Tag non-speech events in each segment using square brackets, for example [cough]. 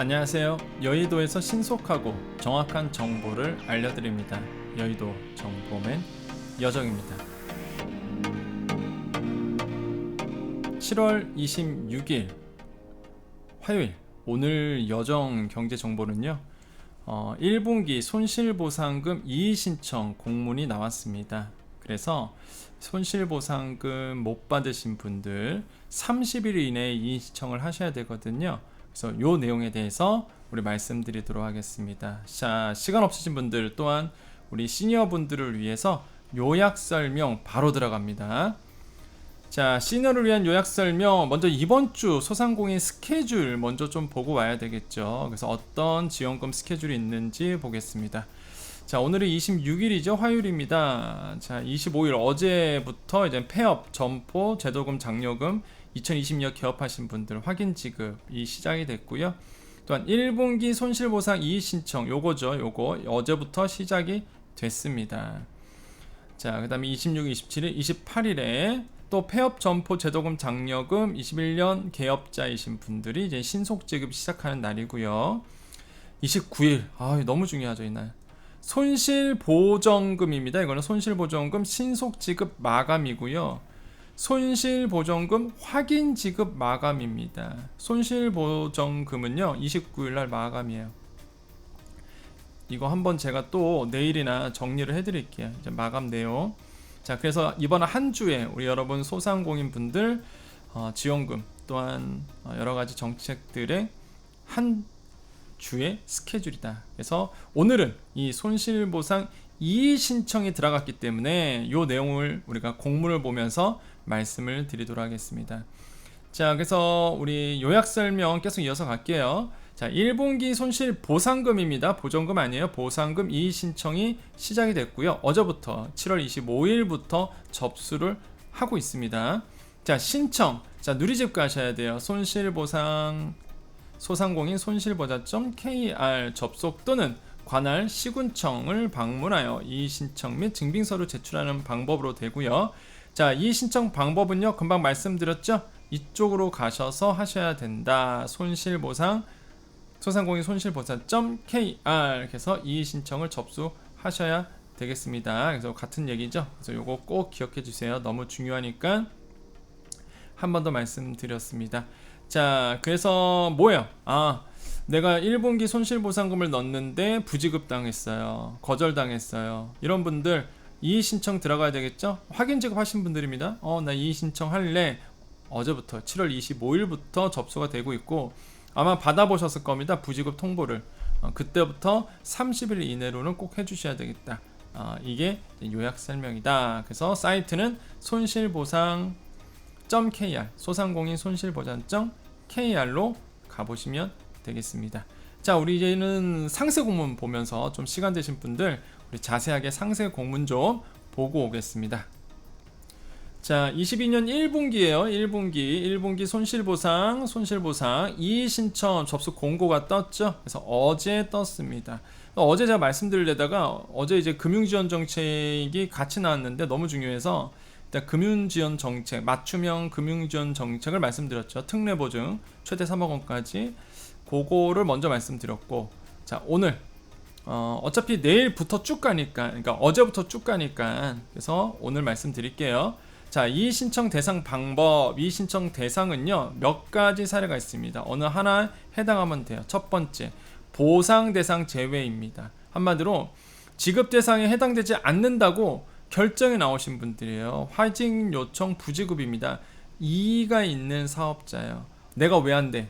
안녕하세요. 여의도에서 신속하고 정확한 정보를 알려드립니다. 여의도 정보맨 여정입니다. 7월 26일 화요일 오늘 여정 경제 정보는요. 어, 1분기 손실보상금 이의 신청 공문이 나왔습니다. 그래서 손실보상금 못 받으신 분들 30일 이내에 이의 신청을 하셔야 되거든요. 그래서 요 내용에 대해서 우리 말씀드리도록 하겠습니다. 자, 시간 없으신 분들 또한 우리 시니어 분들을 위해서 요약 설명 바로 들어갑니다. 자, 시니어를 위한 요약 설명 먼저 이번 주 소상공인 스케줄 먼저 좀 보고 와야 되겠죠. 그래서 어떤 지원금 스케줄이 있는지 보겠습니다. 자, 오늘은 26일이죠. 화요일입니다. 자, 25일 어제부터 이제 폐업, 점포, 제도금, 장려금 2020년 개업하신 분들 확인 지급이 시작이 됐고요. 또한 1분기 손실보상 이의 신청 요거죠. 요거 어제부터 시작이 됐습니다. 자, 그다음에 26, 27일, 28일에 또 폐업 점포 제도금 장려금 21년 개업자이신 분들이 이제 신속 지급 시작하는 날이고요. 29일 아 너무 중요하죠 이날 손실 보정금입니다. 이거는 손실 보정금 신속 지급 마감이고요. 손실 보정금 확인 지급 마감입니다. 손실 보정금은요 29일 날 마감이에요. 이거 한번 제가 또 내일이나 정리를 해드릴게요. 이제 마감 내용. 자, 그래서 이번 한 주에 우리 여러분 소상공인 분들 어, 지원금 또한 어, 여러 가지 정책들의 한 주의 스케줄이다. 그래서 오늘은 이 손실보상 이의 신청이 들어갔기 때문에 이 내용을 우리가 공문을 보면서 말씀을 드리도록 하겠습니다. 자, 그래서 우리 요약 설명 계속 이어서 갈게요. 자, 1분기 손실 보상금입니다. 보정금 아니에요. 보상금 이의 신청이 시작이 됐고요. 어제부터 7월 25일부터 접수를 하고 있습니다. 자, 신청. 자, 누리집 가셔야 돼요. 손실 보상 소상공인 손실보자점 KR 접속 또는 관할 시군청을 방문하여 이의 신청 및 증빙서를 제출하는 방법으로 되고요. 자, 이 신청 방법은요. 금방 말씀드렸죠? 이쪽으로 가셔서 하셔야 된다. 손실보상 소상공인 손실보상.kr 그래서 이의 신청을 접수하셔야 되겠습니다. 그래서 같은 얘기죠. 그래서 요거 꼭 기억해 주세요. 너무 중요하니까 한 번 더 말씀드렸습니다. 자, 그래서 뭐예요? 아, 내가 1분기 손실보상금을 넣었는데 부지급 당했어요. 거절당했어요. 이런 분들 이의 신청 들어가야 되겠죠? 확인 지급하신 분들입니다. 어, 나 이의 신청 할래. 어제부터 7월 25일부터 접수가 되고 있고 아마 받아보셨을 겁니다. 부지급 통보를. 어, 그때부터 30일 이내로는 꼭 해주셔야 되겠다. 어, 이게 요약 설명이다. 그래서 사이트는 손실보상.kr 소상공인 손실보장.kr로 가보시면 되겠습니다. 자, 우리 이제는 상세 공문 보면서 좀 시간 되신 분들 우리 자세하게 상세 공문 좀 보고 오겠습니다. 자, 22년 1분기에요. 1분기, 1분기 손실보상, 손실보상 이의 신청 접수 공고가 떴죠. 그래서 어제 떴습니다. 어제 제가 말씀드리려다가 어제 이제 금융지원 정책이 같이 나왔는데 너무 중요해서 일단 금융지원 정책, 맞춤형 금융지원 정책을 말씀드렸죠. 특례 보증 최대 3억 원까지 그거를 먼저 말씀드렸고, 자 오늘 어, 어차피 내일부터 쭉 가니까, 그러니까 어제부터 쭉 가니까 그래서 오늘 말씀드릴게요. 자, 이 신청 대상 방법, 이 신청 대상은요, 몇 가지 사례가 있습니다. 어느 하나 해당하면 돼요. 첫 번째, 보상 대상 제외입니다. 한마디로 지급 대상에 해당되지 않는다고 결정이 나오신 분들이에요. 확인 요청 부지급입니다. 이의가 있는 사업자예요. 내가 왜 안 돼?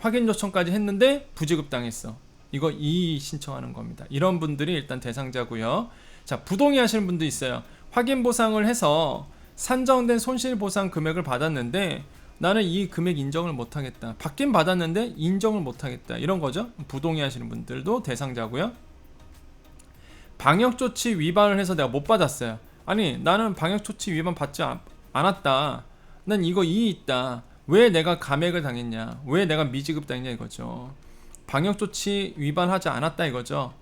확인 요청까지 했는데 부지급 당했어. 이거 이의 신청하는 겁니다. 이런 분들이 일단 대상자고요. 자, 부동의 하시는 분도 있어요. 확인 보상을 해서 산정된 손실 보상 금액을 받았는데 나는 이 금액 인정을 못 하겠다. 받긴 받았는데 인정을 못 하겠다. 이런 거죠. 부동의 하시는 분들도 대상자고요. 방역 조치 위반을 해서 내가 못 받았어요. 아니, 나는 방역 조치 위반 받지 않- 않았다. 난 이거 이의 있다. 왜 내가 감액을 당했냐? 왜 내가 미지급 당했냐 이거죠. 방역 조치 위반하지 않았다 이거죠.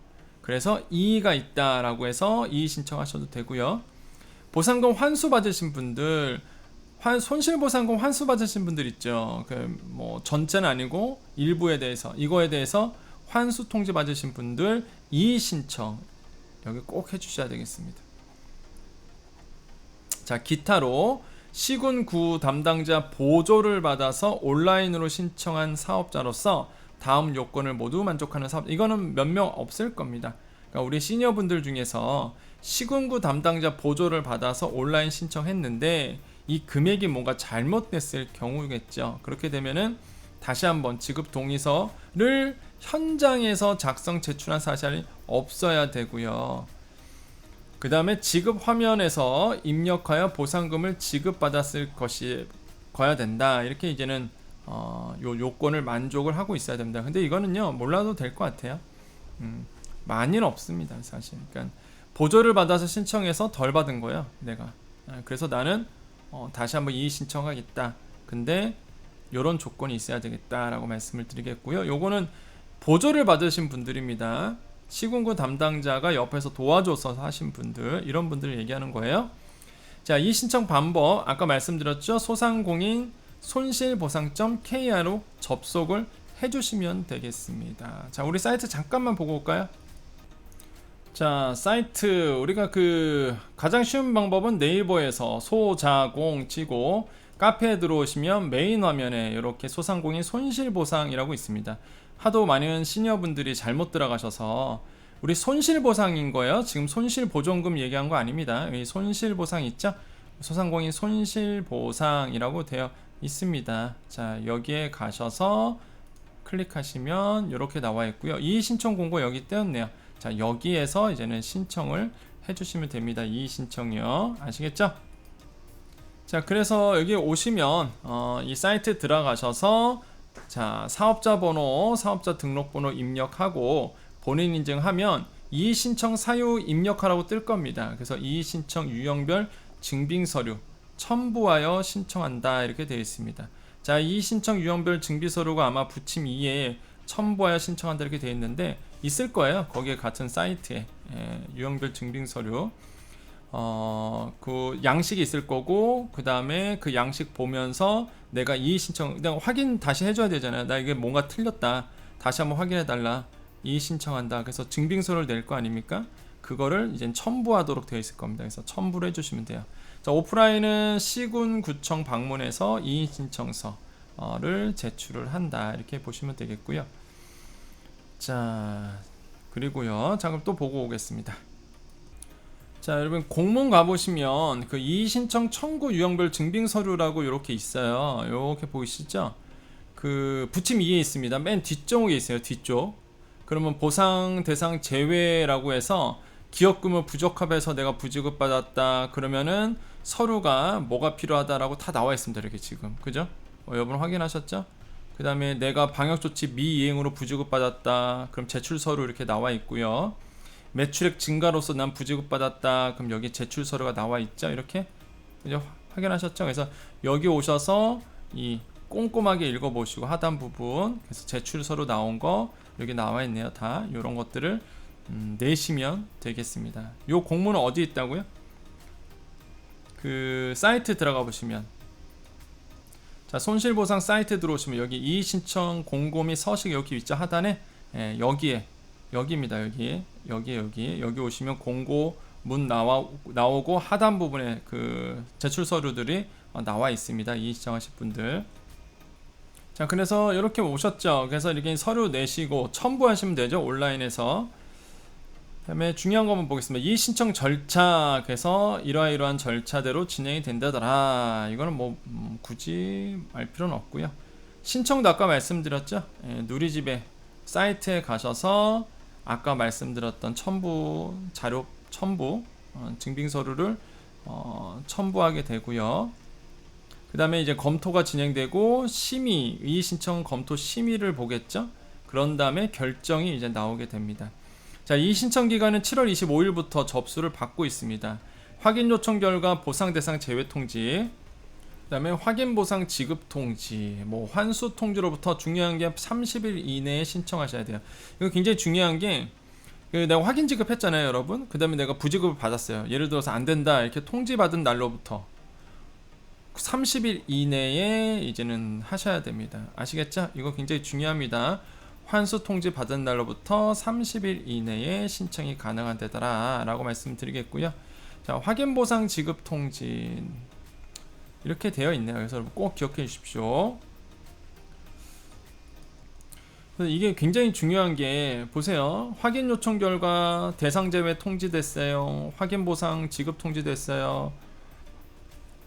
그래서 이의가 있다라고 해서 이의 신청하셔도 되고요. 보상금 환수 받으신 분들 환 손실보상금 환수 받으신 분들 있죠. 그 뭐 전체는 아니고 일부에 대해서 이거에 대해서 환수 통지 받으신 분들 이의 신청 여기 꼭 해주셔야 되겠습니다. 자 기타로 시군구 담당자 보조를 받아서 온라인으로 신청한 사업자로서 다음 요건을 모두 만족하는 사업 이거는 몇 명 없을 겁니다. 그러니까 우리 시니어분들 중에서 시군구 담당자 보조를 받아서 온라인 신청했는데 이 금액이 뭔가 잘못됐을 경우겠죠. 그렇게 되면은 다시 한번 지급 동의서를 현장에서 작성 제출한 사실이 없어야 되고요. 그 다음에 지급 화면에서 입력하여 보상금을 지급받았을 것이 거야 된다. 이렇게 이제는 어, 요 요건을 만족을 하고 있어야 됩니다. 근데 이거는요 몰라도 될 것 같아요. 음, 많이는 없습니다, 사실. 그러니까 보조를 받아서 신청해서 덜 받은 거예요, 내가. 아, 그래서 나는 어, 다시 한번 이의 신청하겠다. 근데 요런 조건이 있어야 되겠다라고 말씀을 드리겠고요. 요거는 보조를 받으신 분들입니다. 시군구 담당자가 옆에서 도와줘서 하신 분들 이런 분들을 얘기하는 거예요. 자, 이 신청 방법 아까 말씀드렸죠. 소상공인 손실보상점 KR로 접속을 해주시면 되겠습니다. 자, 우리 사이트 잠깐만 보고 올까요? 자, 사이트 우리가 그 가장 쉬운 방법은 네이버에서 소자공 치고 카페에 들어오시면 메인 화면에 이렇게 소상공인 손실보상이라고 있습니다. 하도 많은 시니어분들이 잘못 들어가셔서 우리 손실보상인 거예요. 지금 손실보존금 얘기한 거 아닙니다. 이 손실보상 있죠? 소상공인 손실보상이라고 되어 있습니다. 자, 여기에 가셔서 클릭하시면 이렇게 나와 있고요. 이 신청 공고 여기 떼었네요. 자, 여기에서 이제는 신청을 해주시면 됩니다. 이 신청이요. 아시겠죠? 자, 그래서 여기 오시면 어, 이 사이트 들어가셔서 자, 사업자 번호, 사업자 등록번호 입력하고 본인 인증하면 이의 신청 사유 입력하라고 뜰 겁니다. 그래서 이의 신청 유형별 증빙 서류 첨부하여 신청한다 이렇게 되어 있습니다. 자, 이 신청 유형별 증빙 서류가 아마 부침 2에 첨부하여 신청한다 이렇게 되어 있는데 있을 거예요. 거기에 같은 사이트에 예, 유형별 증빙 서류 어, 그 양식이 있을 거고 그 다음에 그 양식 보면서 내가 이의 신청 그냥 확인 다시 해줘야 되잖아요. 나 이게 뭔가 틀렸다. 다시 한번 확인해 달라. 이의 신청한다. 그래서 증빙서를 낼 거 아닙니까? 그거를 이제 첨부하도록 되어 있을 겁니다. 그래서 첨부를 해주시면 돼요. 자, 오프라인은 시군 구청 방문해서 이의 신청서를 제출을 한다. 이렇게 보시면 되겠고요. 자, 그리고요. 자, 그럼 또 보고 오겠습니다. 자, 여러분 공문 가보시면 그 이의 신청 청구 유형별 증빙 서류라고 이렇게 있어요. 이렇게 보이시죠? 그 부침 2에 있습니다. 맨 뒷쪽에 있어요. 뒤쪽. 그러면 보상 대상 제외라고 해서 기업금을 부적합해서 내가 부지급 받았다. 그러면은 서류가 뭐가 필요하다라고 다 나와 있습니다. 이렇게 지금. 그죠? 어, 여러분 확인하셨죠? 그 다음에 내가 방역조치 미이행으로 부지급 받았다. 그럼 제출 서류 이렇게 나와 있고요. 매출액 증가로서 난 부지급 받았다. 그럼 여기 제출 서류가 나와 있죠. 이렇게 그죠? 확인하셨죠? 그래서 여기 오셔서 이 꼼꼼하게 읽어보시고 하단 부분 그래서 제출 서류 나온 거 여기 나와 있네요. 다 이런 것들을 음, 내시면 되겠습니다. 요 공문은 어디 있다고요? 그 사이트 들어가 보시면 자 손실보상 사이트 들어오시면 여기 이의 신청 공고 및 서식 여기 있죠 하단에 예, 여기에 여기입니다 여기 여기 여기 여기 오시면 공고 문 나와 나오고 하단 부분에 그 제출 서류들이 어, 나와 있습니다 이의 신청하실 분들 자 그래서 이렇게 오셨죠 그래서 이렇게 서류 내시고 첨부하시면 되죠 온라인에서 그다음에 중요한 거 한번 보겠습니다. 이 신청 절차 그래서 이러이러한 절차대로 진행이 된다더라. 이거는 뭐 음, 굳이 알 필요는 없고요. 신청도 아까 말씀드렸죠. 예, 누리집에 사이트에 가셔서 아까 말씀드렸던 첨부 자료 첨부 어, 증빙 서류를 어, 첨부하게 되고요. 그 다음에 이제 검토가 진행되고 심의 이의 신청 검토 심의를 보겠죠. 그런 다음에 결정이 이제 나오게 됩니다. 자, 이 신청 기간은 7월 25일부터 접수를 받고 있습니다. 확인 요청 결과 보상 대상 제외 통지, 그다음에 확인 보상 지급 통지, 뭐 환수 통지로부터 중요한 게 30일 이내에 신청하셔야 돼요. 이거 굉장히 중요한 게그 내가 확인 지급했잖아요, 여러분. 그다음에 내가 부지급을 받았어요. 예를 들어서 안 된다 이렇게 통지 받은 날로부터 30일 이내에 이제는 하셔야 됩니다. 아시겠죠? 이거 굉장히 중요합니다. 환수 통지 받은 날로부터 30일 이내에 신청이 가능한 데더라 라고 말씀드리겠고요. 자, 확인 보상 지급 통지 이렇게 되어 있네요. 그래서 꼭 기억해 주십시오. 이게 굉장히 중요한 게 보세요. 확인 요청 결과 대상 제외 통지됐어요. 확인 보상 지급 통지됐어요.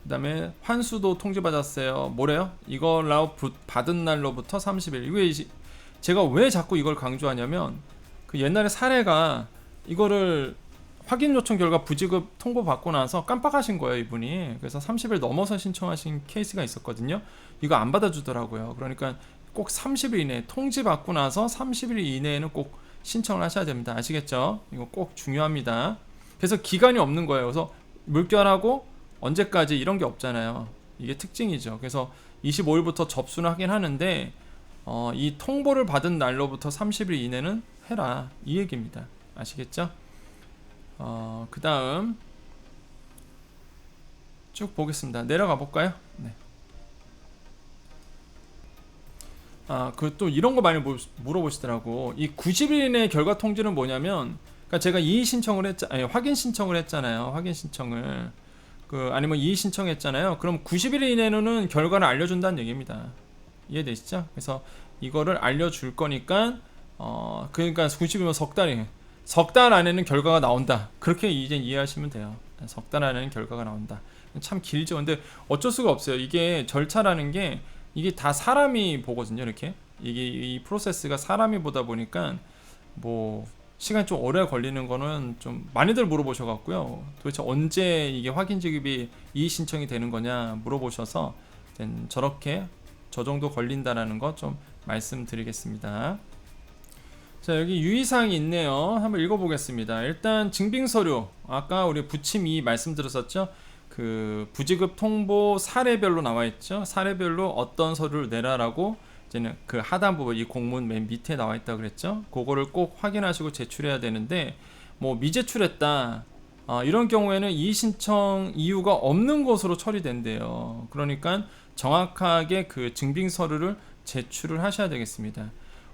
그다음에 환수도 통지받았어요. 뭐래요? 이걸 받은 날로부터 30일. 이게 제가 왜 자꾸 이걸 강조하냐면 그 옛날에 사례가 이거를 확인 요청 결과 부지급 통보 받고 나서 깜빡하신 거예요 이분이. 그래서 30일 넘어서 신청하신 케이스가 있었거든요. 이거 안 받아주더라고요. 그러니까 꼭 30일 이내에 통지 받고 나서 30일 이내에는 꼭 신청을 하셔야 됩니다. 아시겠죠? 이거 꼭 중요합니다. 그래서 기간이 없는 거예요. 그래서 물결하고 언제까지 이런 게 없잖아요. 이게 특징이죠. 그래서 25일부터 접수는 하긴 하는데 어, 이 통보를 받은 날로부터 30일 이내는 해라. 이 얘기입니다. 아시겠죠 어, 그 다음 쭉 보겠습니다. 내려가 볼까요? 네. 아, 그 또 이런 거 많이 물어보시더라고. 이 90일 이내 결과 통지는 뭐냐면, 그러니까 제가 이의 신청을 했, 아니 확인 신청을 했잖아요. 확인 신청을 그 아니면 이의 신청했잖아요. 그럼 90일 이내는 결과를 알려준다는 얘기입니다. 이해되시죠? 그래서 이거를 알려줄 거니까 어 그러니까 90일이면 석 달이 석 달 안에는 결과가 나온다. 그렇게 이제 이해하시면 돼요. 석 달 안에는 결과가 나온다. 참 길죠. 근데 어쩔 수가 없어요. 이게 절차라는 게 이게 다 사람이 보거든요. 이렇게 이게 이 프로세스가 사람이 보다 보니까 뭐 시간이 좀 오래 걸리는 거는 좀 많이들 물어보셔 갖고요. 도대체 언제 이게 확인 지급이 이의 신청이 되는 거냐 물어보셔서 저렇게 저 정도 걸린다라는 거 좀 말씀드리겠습니다. 자 여기 유의사항이 있네요. 한번 읽어보겠습니다. 일단 증빙서류. 아까 우리 부침이 말씀드렸었죠? 그 부지급 통보 사례별로 나와 있죠? 사례별로 어떤 서류를 내라라고 이제는 그 하단부 이 공문 맨 밑에 나와 있다 그랬죠? 그거를 꼭 확인하시고 제출해야 되는데 뭐 미제출했다. 어, 이런 경우에는 이의 신청 이유가 없는 것으로 처리된대요. 그러니까 정확하게 그 증빙 서류를 제출을 하셔야 되겠습니다.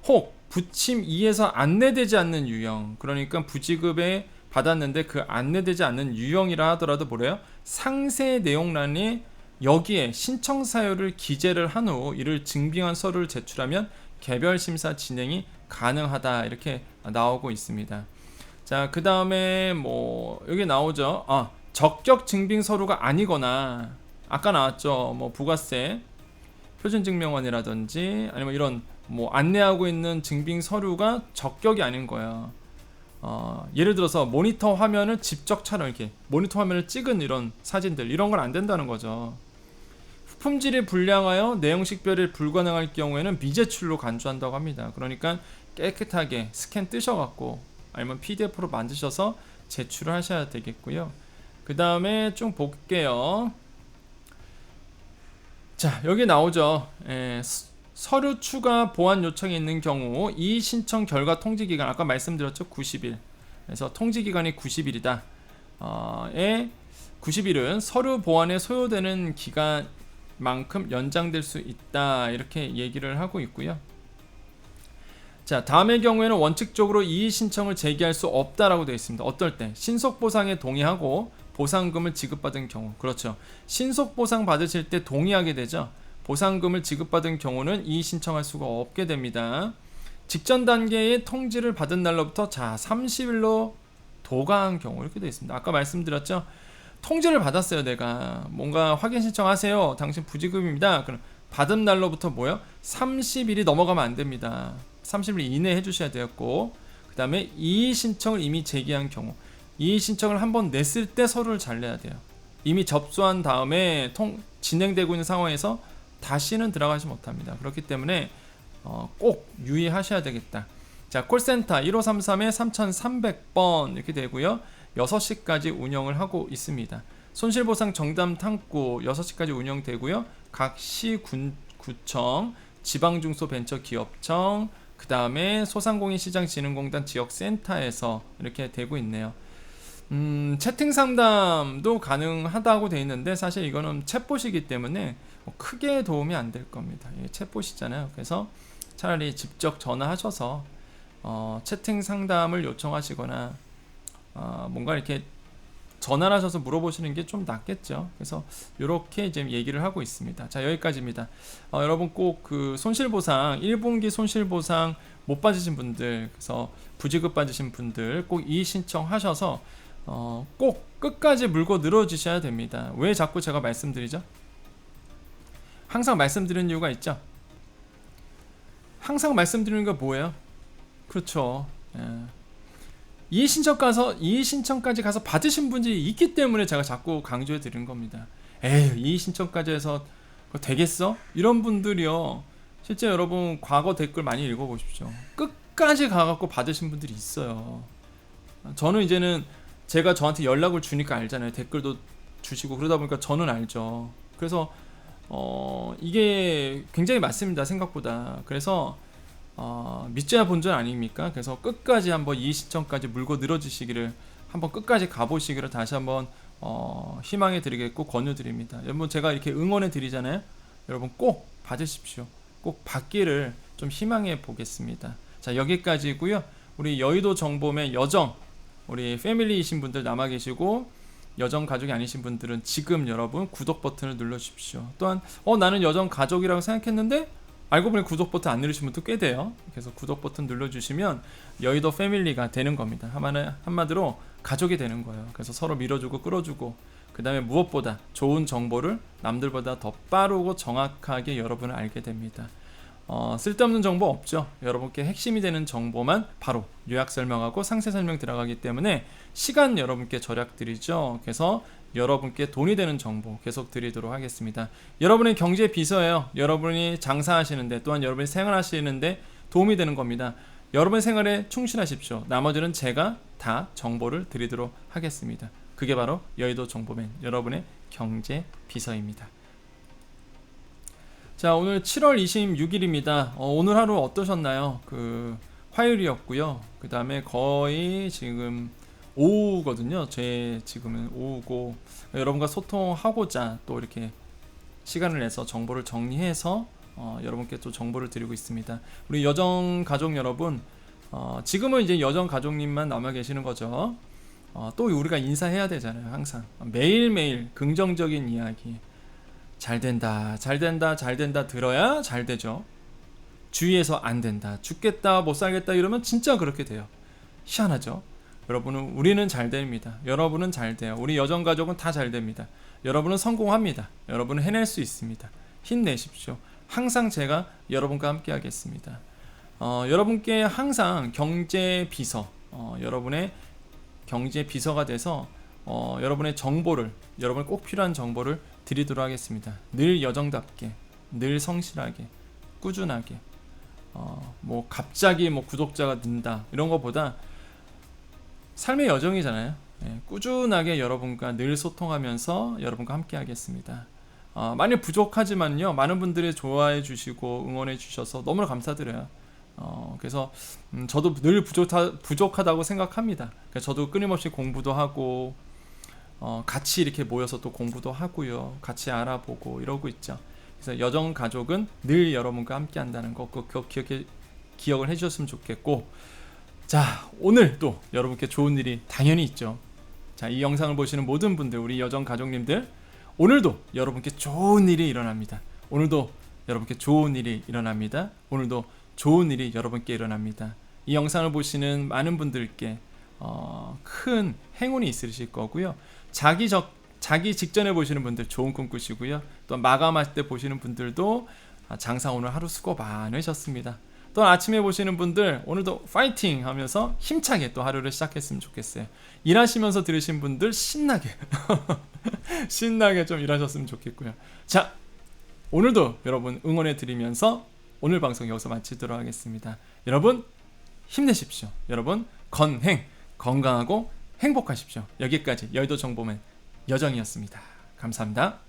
혹 부침 2에서 안내되지 않는 유형 그러니까 부지급에 받았는데 그 안내되지 않는 유형이라 하더라도 뭐래요? 상세 내용란에 여기에 신청 사유를 기재를 한 후 이를 증빙한 서류를 제출하면 개별 심사 진행이 가능하다 이렇게 나오고 있습니다. 자, 그 다음에 뭐 여기 나오죠. 아, 적격 증빙 서류가 아니거나 아까 나왔죠. 뭐 부가세 표준증명원이라든지 아니면 이런 뭐 안내하고 있는 증빙 서류가 적격이 아닌 거야. 어, 예를 들어서 모니터 화면을 직접 촬영 이렇게 모니터 화면을 찍은 이런 사진들 이런 건 안 된다는 거죠. 품질이 불량하여 내용 식별이 불가능할 경우에는 미제출로 간주한다고 합니다. 그러니까 깨끗하게 스캔 뜨셔갖고 아니면 PDF로 만드셔서 제출을 하셔야 되겠고요. 그 다음에 좀 볼게요. 자 여기 나오죠. 에, 예, 서류 추가 보완 요청이 있는 경우 이 신청 결과 통지 기간 아까 말씀드렸죠? 90일. 그래서 통지 기간이 90일이다. 어, 에 90일은 서류 보완에 소요되는 기간만큼 연장될 수 있다. 이렇게 얘기를 하고 있고요. 자 다음의 경우에는 원칙적으로 이의 신청을 제기할 수 없다라고 되어 있습니다. 어떨 때? 신속 보상에 동의하고 보상금을 지급받은 경우. 그렇죠. 신속 보상 받으실 때 동의하게 되죠 보상금을 지급받은 경우는 이의 신청할 수가 없게 됩니다. 직전 단계의 통지를 받은 날로부터 자 30일로 도가한 경우 이렇게 되어 있습니다. 아까 말씀드렸죠. 통지를 받았어요. 내가 뭔가 확인 신청하세요. 당신 부지급입니다. 그럼 받은 날로부터 뭐요? 30일이 넘어가면 안 됩니다. 30일 이내에 해주셔야 되었고 그 다음에 이의 신청을 이미 제기한 경우 이의 신청을 한 번 냈을 때 서류를 잘 내야 돼요. 이미 접수한 다음에 통 진행되고 있는 상황에서 다시는 들어가지 못합니다. 그렇기 때문에 어, 꼭 유의하셔야 되겠다. 자, 콜센터 1533에 3300번 이렇게 되고요. 6시까지 운영을 하고 있습니다. 손실보상 정담 탐구 6시까지 운영되고요. 각 시, 구청, 지방중소벤처기업청, 그 다음에 소상공인시장진흥공단 지역센터에서 이렇게 되고 있네요. 음, 채팅 상담도 가능하다고 돼 있는데 사실 이거는 챗봇이기 때문에 뭐 크게 도움이 안 될 겁니다. 이게 챗봇이잖아요. 그래서 차라리 직접 전화하셔서 어, 채팅 상담을 요청하시거나 어, 뭔가 이렇게 전화를 하셔서 물어보시는 게 좀 낫겠죠. 그래서 이렇게 이제 얘기를 하고 있습니다. 자 여기까지입니다. 어, 여러분 꼭 그 손실보상 1분기 손실보상 못 받으신 분들 그래서 부지급 받으신 분들 꼭 이의 신청하셔서 어, 꼭 끝까지 물고 늘어주셔야 됩니다. 왜 자꾸 제가 말씀드리죠? 항상 말씀드리는 이유가 있죠. 항상 말씀드리는 게 뭐예요? 그렇죠. 예. 이의 신청 가서 이의 신청까지 가서 받으신 분들이 있기 때문에 제가 자꾸 강조해 드리는 겁니다. 에이 신청까지 해서 되겠어? 이런 분들이요. 실제 여러분 과거 댓글 많이 읽어 보십시오. 끝까지 가 갖고 받으신 분들이 있어요. 저는 이제는 제가 저한테 연락을 주니까 알잖아요. 댓글도 주시고 그러다 보니까 저는 알죠. 그래서 어 이게 굉장히 맞습니다. 생각보다. 그래서 어, 믿져야 본전 아닙니까? 그래서 끝까지 한번 이 시점까지 물고 늘어지시기를 한번 끝까지 가보시기를 다시 한번 어, 희망해 드리겠고 권유드립니다. 여러분 제가 이렇게 응원해 드리잖아요. 여러분 꼭 받으십시오. 꼭 받기를 좀 희망해 보겠습니다. 자 여기까지고요. 우리 여의도 정봄의 여정 우리 패밀리이신 분들 남아 계시고 여정 가족이 아니신 분들은 지금 여러분 구독 버튼을 눌러 주십시오. 또한 어 나는 여정 가족이라고 생각했는데 알고 보니 구독 버튼 안 누르신 분도 꽤 돼요. 그래서 구독 버튼 눌러 주시면 여의도 패밀리가 되는 겁니다. 한마디, 한마디로 가족이 되는 거예요. 그래서 서로 밀어주고 끌어주고 그 다음에 무엇보다 좋은 정보를 남들보다 더 빠르고 정확하게 여러분을 알게 됩니다. 어, 쓸데없는 정보 없죠. 여러분께 핵심이 되는 정보만 바로 요약 설명하고 상세 설명 들어가기 때문에 시간 여러분께 절약 드리죠. 그래서 여러분께 돈이 되는 정보 계속 드리도록 하겠습니다. 여러분의 경제 비서예요. 여러분이 장사하시는데 또한 여러분이 생활하시는데 도움이 되는 겁니다. 여러분 생활에 충실하십시오. 나머지는 제가 다 정보를 드리도록 하겠습니다. 그게 바로 여의도 정보맨 여러분의 경제 비서입니다. 자 오늘 7월 26일입니다. 어, 오늘 하루 어떠셨나요? 그 화요일이었고요. 그 다음에 거의 지금 오후거든요. 제 지금은 오후고 여러분과 소통하고자 또 이렇게 시간을 내서 정보를 정리해서 어, 여러분께 또 정보를 드리고 있습니다. 우리 여정 가족 여러분, 어, 지금은 이제 여정 가족님만 남아 계시는 거죠. 어, 또 우리가 인사해야 되잖아요. 항상 매일 매일 긍정적인 이야기. 잘 된다, 잘 된다, 잘 된다 들어야 잘 되죠. 주위에서 안 된다, 죽겠다, 못 살겠다 이러면 진짜 그렇게 돼요. 희한하죠. 여러분은 우리는 잘 됩니다. 여러분은 잘 돼요. 우리 여정 가족은 다 잘 됩니다. 여러분은 성공합니다. 여러분은 해낼 수 있습니다. 힘내십시오. 항상 제가 여러분과 함께 하겠습니다. 어, 여러분께 항상 경제 비서, 어, 여러분의 경제 비서가 돼서 어, 여러분의 정보를, 여러분 꼭 필요한 정보를 드리도록 하겠습니다. 늘 여정답게, 늘 성실하게, 꾸준하게. 어, 뭐 갑자기 뭐 구독자가 는다 이런 것보다 삶의 여정이잖아요. 예, 꾸준하게 여러분과 늘 소통하면서 여러분과 함께 하겠습니다. 어, 많이 부족하지만요, 많은 분들이 좋아해 주시고 응원해 주셔서 너무나 감사드려요. 어, 그래서 음, 저도 늘 부족하, 부족하다고 생각합니다. 그래서 저도 끊임없이 공부도 하고 어, 같이 이렇게 모여서 또 공부도 하고요, 같이 알아보고 이러고 있죠. 그래서 여정 가족은 늘 여러분과 함께 한다는 거 꼭 기억해 기억을 해 주셨으면 좋겠고 자, 오늘 또 여러분께 좋은 일이 당연히 있죠. 자, 이 영상을 보시는 모든 분들, 우리 여정 가족님들, 오늘도 여러분께 좋은 일이 일어납니다. 오늘도 여러분께 좋은 일이 일어납니다. 오늘도 좋은 일이 여러분께 일어납니다. 이 영상을 보시는 많은 분들께 어, 큰 행운이 있으실 거고요. 자기 적 자기 직전에 보시는 분들 좋은 꿈 꾸시고요. 또 마감할 때 보시는 분들도 아, 장사 오늘 하루 수고 많으셨습니다. 또 아침에 보시는 분들 오늘도 파이팅 하면서 힘차게 또 하루를 시작했으면 좋겠어요. 일하시면서 들으신 분들 신나게 [laughs] 신나게 좀 일하셨으면 좋겠고요. 자, 오늘도 여러분 응원해 드리면서 오늘 방송 여기서 마치도록 하겠습니다. 여러분 힘내십시오. 여러분 건행 건강하고 행복하십시오. 여기까지 여의도 정보맨 여정이었습니다. 감사합니다.